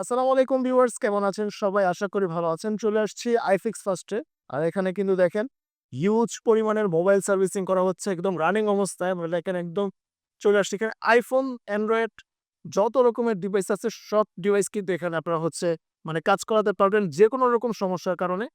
আসসালামু আলাইকুম ভিউয়ার্স, কেমন আছেন সবাই? আশা করি ভালো আছেন। চলে আসছি আইফিক্স ফার্স্টে। আর এখানে কিন্তু দেখেন হিউজ পরিমাণের মোবাইল সার্ভিসিং করা হচ্ছে একদম রানিং অবস্থায়। আমরা দেখেন একদম চলে আসছে। এখানে আইফোন অ্যান্ড্রয়েড যত রকমের ডিভাইস আছে, সব ডিভাইস কিন্তু এখানে আপনারা হচ্ছে মানে কাজ করাতে পারবেন যে কোনো রকম সমস্যার কারণে।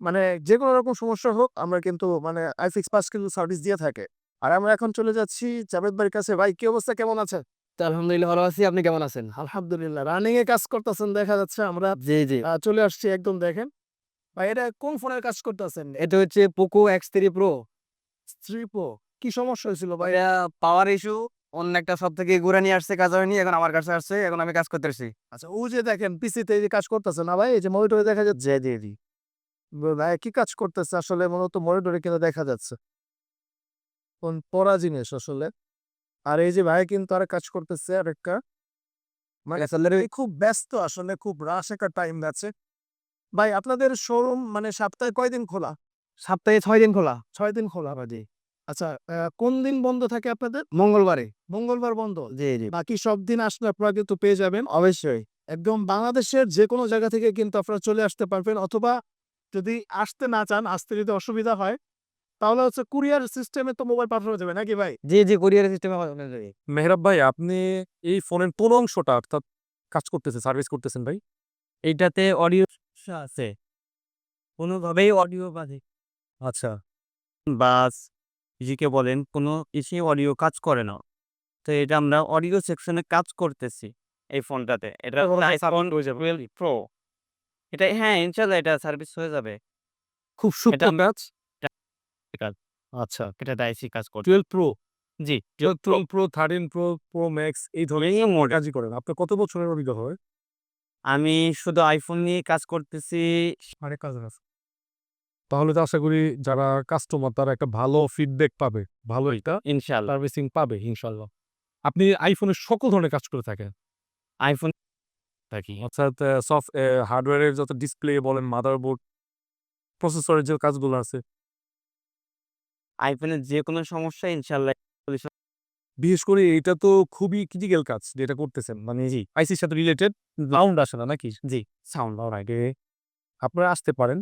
মানে যে কোনো রকম সমস্যা হোক, আমরা কিন্তু মানে আইফিক্স ফার্স্ট কিন্তু সার্ভিস দিয়ে থাকে। আর আমরা এখন চলে যাচ্ছি জাভেদ ভাইয়ের কাছে। ভাই, কি অবস্থা? কেমন আছে তো আলহামদুলিল্লাহ ভালো আছি। আপনি কেমন আছেন? আলহামদুলিল্লাহ। রানিং এ কাজ করতেছেন দেখা যাচ্ছে আমরা। জি জি। চলে আসছি একদম দেখেন। ভাই এটা কোন ফোনের কাজ করতেছেন? এটা হচ্ছে Poco X three pro three pro কি সমস্যা হয়েছিল ভাই? এটা পাওয়ার ইস্যু অন্য একটা সব থেকে ঘুরে নিয়ে আসছে কাজ হয়নি এখন আমার কাছে আসছে এখন আমি কাজ করতেছি। আচ্ছা ও যে দেখেন পিসিতে যে কাজ করতেছে না ভাই? এই যে মনিটরে দেখা যাচ্ছে। জি জি ভাই কি কাজ করতেছে আসলে? মূলত মনিটরে কিন্তু দেখা যাচ্ছে। কোন পড়া জিনিস আসলে। আর এই যে ভাই কিন্তু আর কাজ করতেছে আর একটা মানে খুব ব্যস্ত আসলে খুব রাশ একটা টাইম আছে ভাই আপনাদের শোরুম মানে সপ্তাহে কয়দিন খোলা? সপ্তাহে ছয় দিন খোলা। ছয় দিন খোলা জি। আচ্ছা কোন দিন বন্ধ থাকে আপনাদের? মঙ্গলবারে। মঙ্গলবার বন্ধ? জি জি। বাকি সব দিন আসলে আপনারা কিন্তু পেয়ে যাবেন। অবশ্যই। একদম বাংলাদেশের যে কোনো জায়গা থেকে কিন্তু আপনারা চলে আসতে পারবেন। অথবা যদি আসতে না চান আসতে যদি অসুবিধা হয় তাহলে হচ্ছে কুরিয়ার সিস্টেমে তো মোবাইল পাঠানো যাবে নাকি ভাই? জি জি কোরিয়ার সিস্টেমে মেহরাব ভাই আপনি এই ফোনের কোন অংশটা অর্থাৎ কাজ করতেছে সার্ভিস করতেছেন ভাই? এইটাতে অডিও আছে। কোনোভাবেই অডিও বাজে। আচ্ছা। বাস জিকে বলেন কোনো ইসে অডিও কাজ করে না। তো এটা আমরা অডিও সেকশনে কাজ করতেছি এই ফোনটাতে। এটা প্রো এটা হ্যাঁ ইনশাল্লাহ এটা সার্ভিস হয়ে যাবে। খুব সূক্ষ্ম এটা- কাজ। আচ্ছা এটা ডাইসি কাজ প্রো। জি এই ধরনের এই। কাজই করেন। আপনার কত বছরের অভিজ্ঞতা হয়? আমি শুধু আইফোন নিয়ে কাজ করতেছি। অনেক কাজ আছে তাহলে তো আশা করি যারা কাস্টমার তারা একটা ভালো ফিডব্যাক পাবে। ভালো একটা সার্ভিসিং পাবে আপনি আইফোনের সকল ধরনের কাজ করে থাকেন? আইফোন থাকি। অর্থাৎ সফট হার্ডওয়্যারের যত ডিসপ্লে বলেন মাদারবোর্ড প্রসেসরের যে কাজগুলো আছে আইফোনের যে কোনো সমস্যা ইনশাল্লাহ বিশেষ করে এটা তো খুবই ক্রিটিক্যাল কাজ যেটা করতেছেন। মানে জি। আইসির সাথে রিলেটেড সাউন্ড আসে না নাকি? জি সাউন্ড আগে আপনারা আসতে পারেন।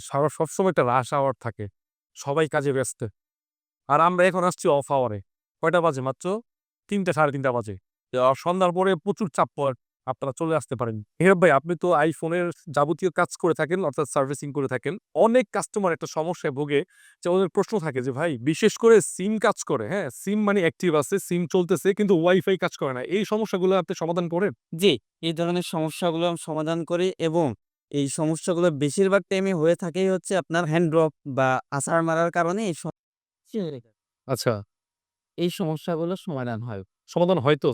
সারা সবসময় একটা রাশ আওয়ার থাকে। সবাই কাজে ব্যস্ত। আর আমরা এখন আসছি অফ আওয়ারে কয়টা বাজে মাত্র? তিনটা সাড়ে তিনটা বাজে। সন্ধ্যার পরে প্রচুর চাপ পড়ে। আপনারা চলে আসতে পারেন। হেরব ভাই আপনি তো আইফোনের যাবতীয় কাজ করে থাকেন অর্থাৎ সার্ভিসিং করে থাকেন। অনেক কাস্টমার একটা সমস্যায় ভোগে যে ওদের প্রশ্ন থাকে যে ভাই বিশেষ করে সিম কাজ করে হ্যাঁ? সিম মানে অ্যাক্টিভ আছে সিম চলতেছে কিন্তু ওয়াইফাই কাজ করে না। এই সমস্যাগুলো আপনি সমাধান করেন? জি এই ধরনের সমস্যাগুলো আমি সমাধান করি এবং এই সমস্যাগুলো বেশিরভাগ টাইমে হয়ে থাকেই হচ্ছে আপনার হ্যান্ড ড্রপ বা আসার মারার কারণে এই সম- আচ্ছা। এই সমস্যাগুলো সমাধান হয়। সমাধান হয়তো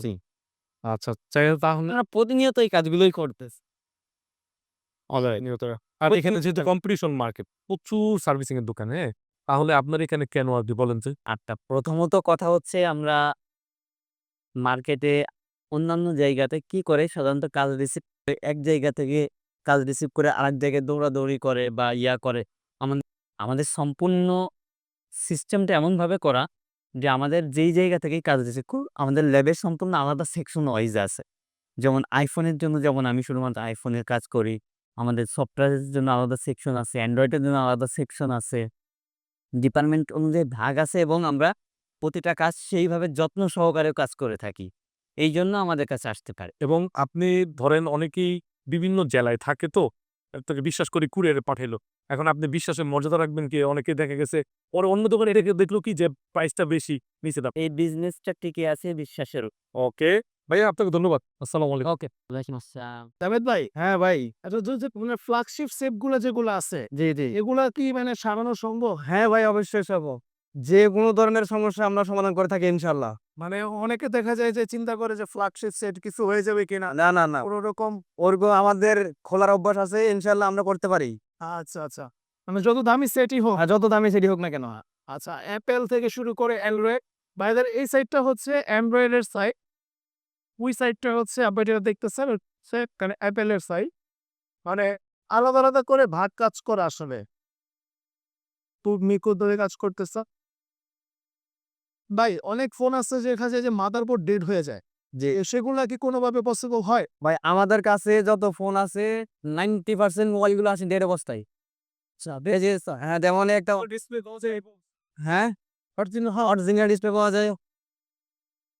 আচ্ছা তাহলে প্রতিনিয়ত এই কাজগুলোই করতেছে। অলরাইট আর এখানে যেহেতু কম্পিটিশন মার্কেট প্রচুর সার্ভিসিং এর দোকান হ্যাঁ? তাহলে আপনার এখানে কেন কি বলেন আচ্ছা প্রথমত কথা হচ্ছে আমরা মার্কেটে অন্যান্য জায়গাতে কি করে? সাধারণত কাজ রিসিভ এক জায়গা থেকে কাজ রিসিভ করে আরেক জায়গায় দৌড়াদৌড়ি করে বা ইয়া করে। আমাদের আমাদের সম্পূর্ণ সিস্টেমটা এমনভাবে করা যে আমাদের যেই জায়গা থেকেই কাজ রিসিভ করুক আমাদের ল্যাবের সম্পূর্ণ আলাদা সেকশন ওয়াইজ আছে। যেমন আইফোনের জন্য যেমন আমি শুধুমাত্র আইফোনের কাজ করি, আমাদের সফটওয়্যারের জন্য আলাদা সেকশন আছে অ্যান্ড্রয়েডের জন্য আলাদা সেকশন আছে। ডিপার্টমেন্ট অনুযায়ী ভাগ আছে এবং আমরা প্রতিটা কাজ সেইভাবে যত্ন সহকারে কাজ করে থাকি। এই জন্য আমাদের কাছে আসতে পারে। এবং আপনি ধরেন অনেকেই বিভিন্ন জেলায় থাকে তো বিশ্বাস করে কুরিয়ারে পাঠাইলো। এখন আপনি বিশ্বাসের মর্যাদা রাখবেন কি? অনেকে দেখা গেছে পরে অন্য দোকানে এটাকে দেখল কি যে প্রাইসটা বেশি নিচে দাম। এই বিজনেসটা টিকে আছে বিশ্বাসের ওকে। ভাইয়া আপনাকে ধন্যবাদ। আসসালামু আলাইকুম। ওকে ওয়ালাইকুম আসসালাম। জাভেদ ভাই হ্যাঁ ভাই এটা যে যে মানে ফ্ল্যাগশিপ সেপগুলো যেগুলো আছে জি জি। এগুলা কি মানে সারানো সম্ভব? হ্যাঁ ভাই অবশ্যই সব যে কোনো ধরনের সমস্যা আমরা সমাধান করে থাকি ইনশাল্লাহ মানে অনেকে দেখা যায় যে চিন্তা করে যে ফ্ল্যাগশিপ সেট কিছু হয়ে যাবে কিনা। না না না। কোনো রকম ওরকম আমাদের খোলার অভ্যাস আছে ইনশাল্লাহ আমরা করতে পারি। আচ্ছা আচ্ছা। মানে যত দামি সেটই হোক আর যত দামি সেটি হোক না কেন আচ্ছা অ্যাপেল থেকে শুরু করে অ্যান্ড্রয়েড বাইদের এই সাইডটা হচ্ছে অ্যান্ড্রয়েডের সাইড ওই সাইডটা হচ্ছে আপনি যেটা দেখতেছেন হচ্ছে মানে অ্যাপেলের সাইড মানে আলাদা আলাদা করে ভাগ কাজ করে আসলে। তুমি ধরে কাজ করতেছ। ভাই অনেক ফোন আছে যেখানে যে মাদারবোর্ড ডেড হয়ে যায়। জি সেগুলা কি কোনোভাবে পসিবল হয়? ভাই আমাদের কাছে যত ফোন আছে নাইনটি পার্সেন্ট মোবাইলগুলো আছে দেড় অবস্থায় হ্যাঁ যেমন একটা ডিসপ্লে হ্যাঁ? অরিজিনাল হ্যাঁ ডিসপ্লে পাওয়া যায়।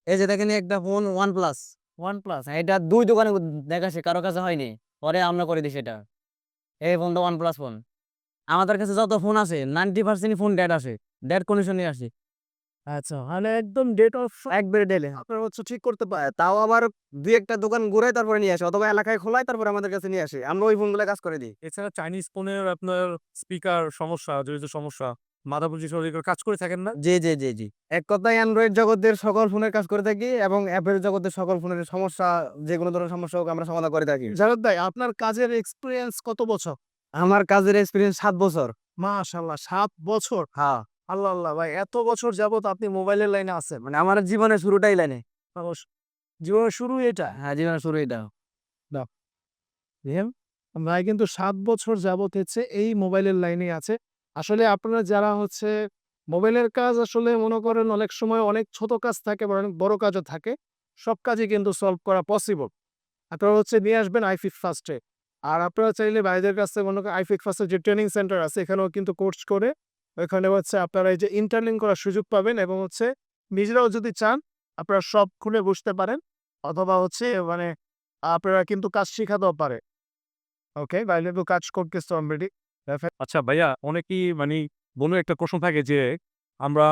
এই যে দেখেন একটা phone one plus one plus এটা দুই দোকানে দেখাছে কারও কাছে হয়নি। পরে আমরা করে দিই সেটা এই ফোনটা ওয়ান প্লাস ফোন। আমাদের কাছে যত ফোন আছে নাইনটি পার্সেন্ট ফোন ডেড আসে ডেড কন্ডিশনে আসে আচ্ছা মানে একদম ডেট অফ একবারে ডেলে আপনারা হচ্ছে ঠিক করতে পারেন তাও আবার দুই একটা দোকান ঘুরে তারপরে নিয়ে আসে অথবা এলাকায় খোলায় তারপরে আমাদের কাছে নিয়ে আসে। আমরা ওই ফোনগুলো কাজ করে দিই। এছাড়া চাইনিজ ফোনের আপনার স্পিকার সমস্যা জড়িত সমস্যা মাথা বুঝি কাজ করে থাকেন না? জি জি জি জি। এক কথায় অ্যান্ড্রয়েড জগতের সকল ফোনের কাজ করে থাকি এবং অ্যাপেল জগতের সকল ফোনের সমস্যা যে কোনো ধরনের সমস্যা হোক আমরা সমাধান করে থাকি। জাভেদ ভাই আপনার কাজের এক্সপিরিয়েন্স কত বছর? আমার কাজের এক্সপিরিয়েন্স সাত বছর। মাশাল্লাহ সাত বছর। হ্যাঁ। আল্লাহ আল্লাহ ভাই এত বছর যাবত আপনি মোবাইলের লাইনে আছেন। মানে আমার জীবনের শুরুটাই লাইনে। জীবনের শুরু এটা। হ্যাঁ জীবনের শুরু এটা। ভাই কিন্তু সাত বছর যাবত হচ্ছে এই মোবাইলের লাইনে আছে। আসলে আপনারা যারা হচ্ছে মোবাইলের কাজ আসলে মনে করেন অনেক সময় অনেক ছোট কাজ থাকে বা অনেক বড় কাজও থাকে সব কাজই কিন্তু সলভ করা পসিবল আপনারা হচ্ছে নিয়ে আসবেন আইফিক ফার্স্টে আর আপনারা চাইলে বাইরের কাছ মনে করেন আইফিক ফার্স্টের যে ট্রেনিং সেন্টার আছে এখানেও কিন্তু কোর্স করে ওইখানে হচ্ছে আপনারা এই যে ইন্টারলিং করার সুযোগ পাবেন এবং হচ্ছে নিজেরাও যদি চান আপনারা সব খুলে বসতে পারেন অথবা হচ্ছে মানে আপনারা কিন্তু কাজ শেখাতেও পারে। ওকে বাইরে তো কাজ করতেছে অলরেডি আচ্ছা ভাইয়া অনেকেই মানে মনে একটা প্রশ্ন থাকে যে আমরা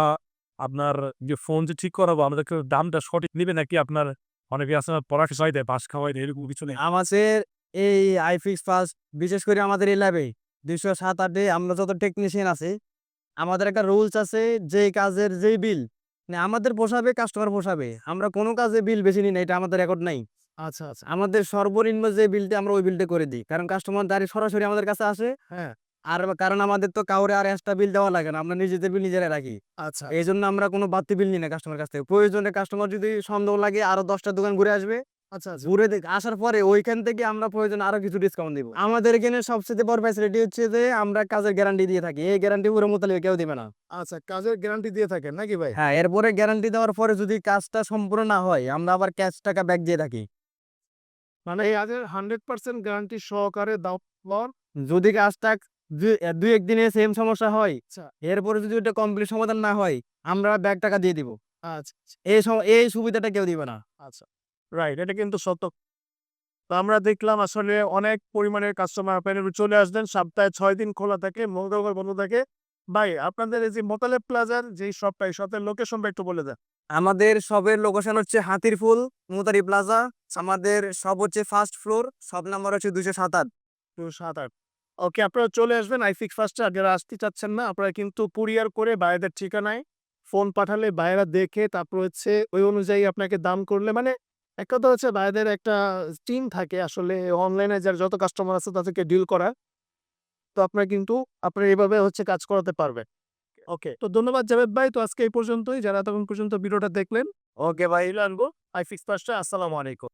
আপনার যে ফোন যে ঠিক করাবো আমাদের দামটা সঠিক নেবে নাকি আপনার অনেকে আছে না পড়া খাওয়াই দেয় বাস খাওয়াই দেয় এরকম কিছু নেই? আমাদের এই আইফিক্স ফার্স্ট বিশেষ করে আমাদের এই ল্যাবে দুইশো সাত আটে আমরা যত টেকনিশিয়ান আছে আমাদের একটা রুলস আছে যে কাজের যেই বিল মানে আমাদের পোষাবে কাস্টমার পোষাবে আমরা কোনো কাজে বিল বেশি নিই না এটা আমাদের রেকর্ড নাই। আচ্ছা আচ্ছা। আমাদের সর্বনিম্ন যে বিলটা আমরা ওই বিলটা করে দিই। কারণ কাস্টমার দাঁড়িয়ে সরাসরি আমাদের কাছে আসে। হ্যাঁ। আর কারণ আমাদের তো কাউরে আর এক্সট্রা বিল দেওয়া লাগে না আমরা নিজেদের বিল নিজেরাই রাখি। আচ্ছা। এই জন্য আমরা কোনো বাড়তি বিল নিই না কাস্টমার কাছ থেকে। প্রয়োজনে কাস্টমার যদি সন্দেহ লাগে আরও দশটা দোকান ঘুরে আসবে। আচ্ছা আচ্ছা। ঘুরে দেখ- আসার পরে ওইখান থেকে আমরা প্রয়োজন আরও কিছু ডিসকাউন্ট দিব। আমাদের এখানে সবচেয়ে বড় ফ্যাসিলিটি হচ্ছে যে আমরা কাজের গ্যারান্টি দিয়ে থাকি। এই গ্যারান্টি পুরো কেউ দিবে না। আচ্ছা কাজের গ্যারান্টি দিয়ে থাকেন নাকি ভাই? হ্যাঁ এরপরে গ্যারান্টি দেওয়ার পরে যদি কাজটা সম্পূর্ণ না হয় আমরা আবার ক্যাশ টাকা ব্যাক দিয়ে থাকি। মানে এই কাজের হান্ড্রেড পার্সেন্ট গ্যারান্টি সহকারে দাও যদি কাজটা দুই একদিনে সেম সমস্যা হয় আচ্ছা। এরপরে যদি ওটা কমপ্লিট সমাধান না হয় আমরা ব্যাক টাকা দিয়ে দিব। আচ্ছা এই এই সুবিধাটা কেউ দিবে না। আচ্ছা। রাইট এটা কিন্তু সত্য। তো আমরা দেখলাম আসলে অনেক পরিমাণের কাস্টমার আপনার চলে আসবেন সপ্তাহে ছয় দিন খোলা থাকে মঙ্গলবার বন্ধ থাকে। ভাই আপনাদের এই যে মোতালেব প্লাজার যে শপটা এই শপের লোকেশনটা একটু বলে দেন। আমাদের সবের লোকেশন হচ্ছে হাতির ফুল মুতারি প্লাজা আমাদের সব হচ্ছে ফার্স্ট ফ্লোর সব নাম্বার হচ্ছে দুইশো সাত আট। তো সাত আট। ওকে আপনারা চলে আসবেন আইফিক ফার্স্টে আর যারা আসতে চাচ্ছেন না আপনারা কিন্তু কুরিয়ার করে বাইরেদের ঠিকানায় ফোন পাঠালে বাইরা দেখে তারপর হচ্ছে ওই অনুযায়ী আপনাকে দাম করলে মানে এক কথা হচ্ছে ভাইদের একটা টিম থাকে আসলে অনলাইনে যার যত কাস্টমার আছে তাদেরকে ডিল করা। তো আপনারা কিন্তু আপনার এইভাবে হচ্ছে কাজ করাতে পারবেন। ওকে। তো ধন্যবাদ জাভেদ ভাই তো আজকে এই পর্যন্তই। যারা তখন পর্যন্ত ভিডিওটা দেখলেন ওকে ভাই আনব। আই ফিক্স পাঁচটা আসসালামু আলাইকুম।